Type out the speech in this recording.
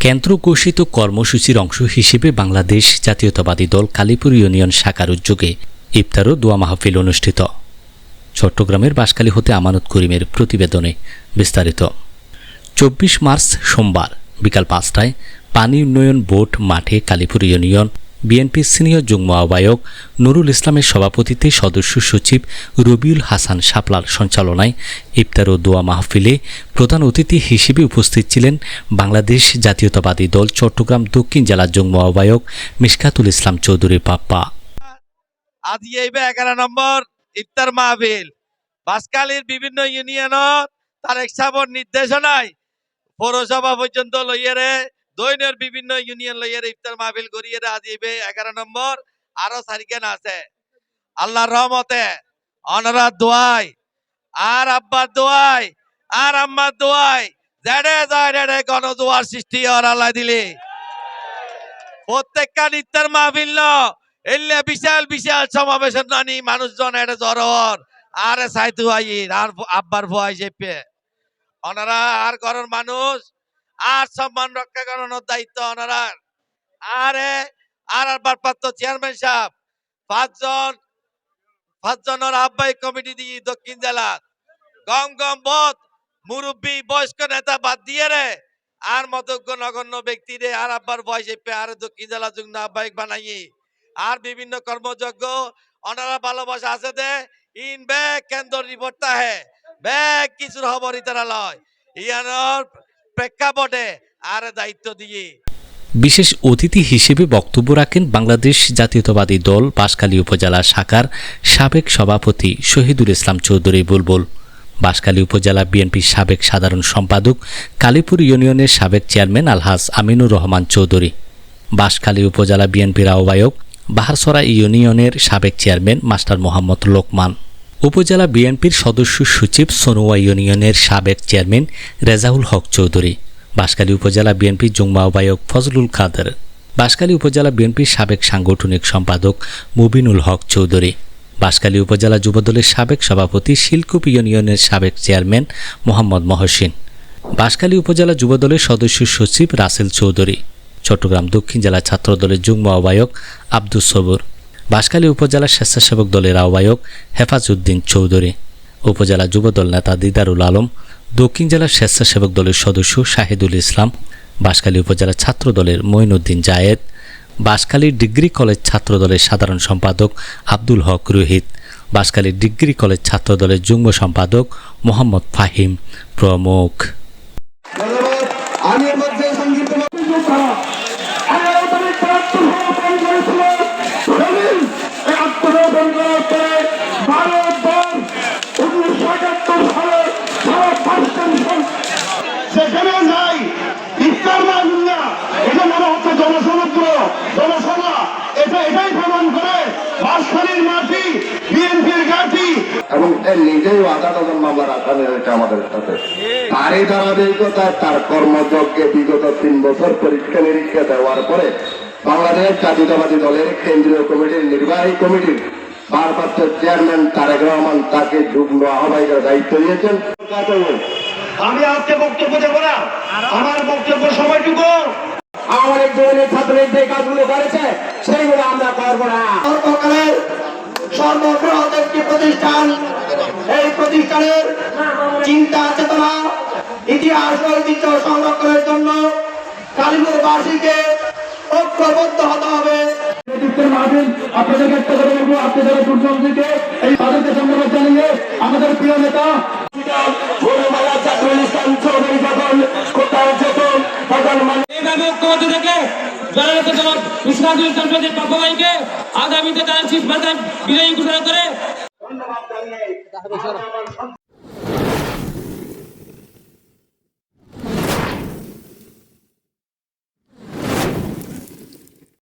কেন্দ্র ঘোষিত কর্মসূচির অংশ হিসেবে বাংলাদেশ জাতীয়তাবাদী দল কালীপুর ইউনিয়ন শাখার উদ্যোগে ইফতার ও দোয়া মাহফিল অনুষ্ঠিত। চট্টগ্রামের বাসকালী হতে আমানত করিমের প্রতিবেদনে বিস্তারিত। চব্বিশ মার্চ সোমবার বিকাল পাঁচটায় পানি উন্নয়ন বোর্ড মাঠে কালীপুর ইউনিয়ন বিএনপির সিনিয়র যুগ্ম আহ্বায়ক নুরুল ইসলামের সভাপতিত্বে সদস্য সচিব রবিউল হাসান শাপলাল সঞ্চালনায় ইফতার ও দোয়া মাহফিলে প্রধান অতিথি হিসেবে উপস্থিত ছিলেন বাংলাদেশ জাতীয়তাবাদী দল চট্টগ্রাম দক্ষিণ জেলার যুগ্ম আহ্বায়ক মিশকাতুল ইসলাম চৌধুরী পাপ্পা। এইবে এগারো নম্বর ইফতার মাহফিল, বাসকালীর বিভিন্ন ইউনিয়নত তার একসাবর নির্দেশনায় পৌরসভা পর্যন্ত লইয়ারে দৈনের বিভিন্ন ইউনিয়ন লইয়ারে ইফতার মাহফিল করিয়ে আজ এইবে এগারো নম্বর, আরও সারিকেন আছে। আল্লাহর রহমতে অনরার দোয়াই, আর আব্বার দোয়াই, আর আম্মার দোয়াই জেডে যায় জেডে গণ দোয়ার সৃষ্টি আর আল্লাহ দিলি। প্রত্যেকটা ইফতার মাহফিল এলে বিশাল বিশাল সমাবেশের নানি মানুষজন এটা জরর আর সাইতু আইন আর আব্বার ভয় চেপে ওনারা আর ঘরের মানুষ আর সম্মান রক্ষা করানোর দায়িত্ব ওনারার। আরে, আর ভারপ্রাপ্ত চেয়ারম্যান সাহেব, পাঁচজন, পাঁচজনের আহ্বায়ক কমিটি দিয়ে দক্ষিণ জেলা। গম গম বোধ মুরব্বী, বয়স্ক নেতা বাদ দিয়ে রে। আর মতজ্ঞ নগণ্য ব্যক্তি রে আর আব্বার বয়স আর দক্ষিণ জেলা যুগ্ম আহ্বায়ক বানাই আর বিভিন্ন কর্মযজ্ঞ, ওনারা ভালোবাসা আছে দে। ইন ব্যাগ কেন্দ্র রিপোর্ট তাহে ব্যাগ কিছুর খবর ইতারা লয়। ইয়ানোর প্রেক্ষাপটে আর দায়িত্ব দিয়ে। বিশেষ অতিথি হিসেবে বক্তব্য রাখেন বাংলাদেশ জাতীয়তাবাদী দল বাঁশখালী উপজেলা শাখার সাবেক সভাপতি শহীদুল ইসলাম চৌধুরী বুলবুল। বাঁশখালী উপজেলা বিএনপির সাবেক সাধারণ সম্পাদক কালীপুর ইউনিয়নের সাবেক চেয়ারম্যান আলহাজ আমিনুর রহমান চৌধুরী। বাঁশখালী উপজেলা বিএনপির আহ্বায়ক বাহারসরা ইউনিয়নের সাবেক চেয়ারম্যান মাস্টার মোহাম্মদ লোকমান। উপজেলা বিএনপির সদস্য সচিব সোনোয়া ইউনিয়নের সাবেক চেয়ারম্যান রেজাউল হক চৌধুরী, বাঁশখালী উপজেলা বিএনপির যুগ্ম আহ্বায়ক ফজলুল কাদের, বাঁশখালী উপজেলা বিএনপির সাবেক সাংগঠনিক সম্পাদক মুবিনুল হক চৌধুরী, বাঁশখালী উপজেলা যুবদলের সাবেক সভাপতি শিলকুপ ইউনিয়নের সাবেক চেয়ারম্যান মোহাম্মদ মহসিন, বাঁশখালী উপজেলা যুবদলের সদস্য সচিব রাসেল চৌধুরী, চট্টগ্রাম দক্ষিণ জেলা ছাত্রদলের যুগ্ম আহ্বায়ক আব্দুস সবুর বাঁশখালী উপজেলা স্বেচ্ছাসেবক দলের আহ্বায়ক হেফাজউদ্দিন চৌধুরী উপজেলা যুবদল নেতা দিদারুল আলম দক্ষিণ জেলার স্বেচ্ছাসেবক দলের সদস্য শাহিদুল ইসলাম বাঁশখালী উপজেলা ছাত্র দলের মঈনুদ্দিন জায়েদ বাঁশখালী ডিগ্রি কলেজ ছাত্র দলের সাধারণ সম্পাদক আব্দুল হক রোহিত বাঁশখালী ডিগ্রি কলেজ ছাত্র দলের যুগ্ম সম্পাদক মোহাম্মদ ফাহিম প্রমুখ। ধন্যবাদ। আমি এর মধ্যে সংক্ষিপ্ত সেখানে যাই ইফতার এটা মনে হচ্ছে জনসমুদ্র জনসভা এটা এটাই প্রমাণ করে বাসখালীর মাটি বিএনপির ঘাটি। এবং এর নিজেই আধা মামলার আসামি হয়েছে আমাদের সাথে। তারই ধারাবাহিকতায় তার কর্মযজ্ঞে বিগত তিন বছর পরীক্ষা নিরীক্ষা দেওয়ার পরে বাংলাদেশ জাতীয়তাবাদী দলের কেন্দ্রীয় কমিটির নির্বাহী কমিটির ভারপ্রাপ্ত চেয়ারম্যান তারেক রহমান তাকে যুগ্ম আহ্বায়কের দায়িত্ব দিয়েছেন। আমি আজকে বক্তব্য দেবো না। আমার বক্তব্য সময়টুকু। আমাদের দলের ছাত্রদের যে কাজগুলো করেছে সেইগুলো আমরা করব না। সর্বকালের সর্ববৃহৎ একটি প্রতিষ্ঠান। এই প্রতিষ্ঠানের চিন্তা চেতনা ইতিহাস ঐতিহ্য সংরক্ষণের জন্য কালীপুরবাসীকে ঐক্যবদ্ধ হতে হবে। নেতৃত্বের মাহফিল আপনাদেরকে একটা করে বলব আপনাদের থেকে, এই তাদেরকে ধন্যবাদ জানিয়ে আমাদের প্রিয় নেতা আগামীতে তার শীষ বিজয়ী ঘোষণা করে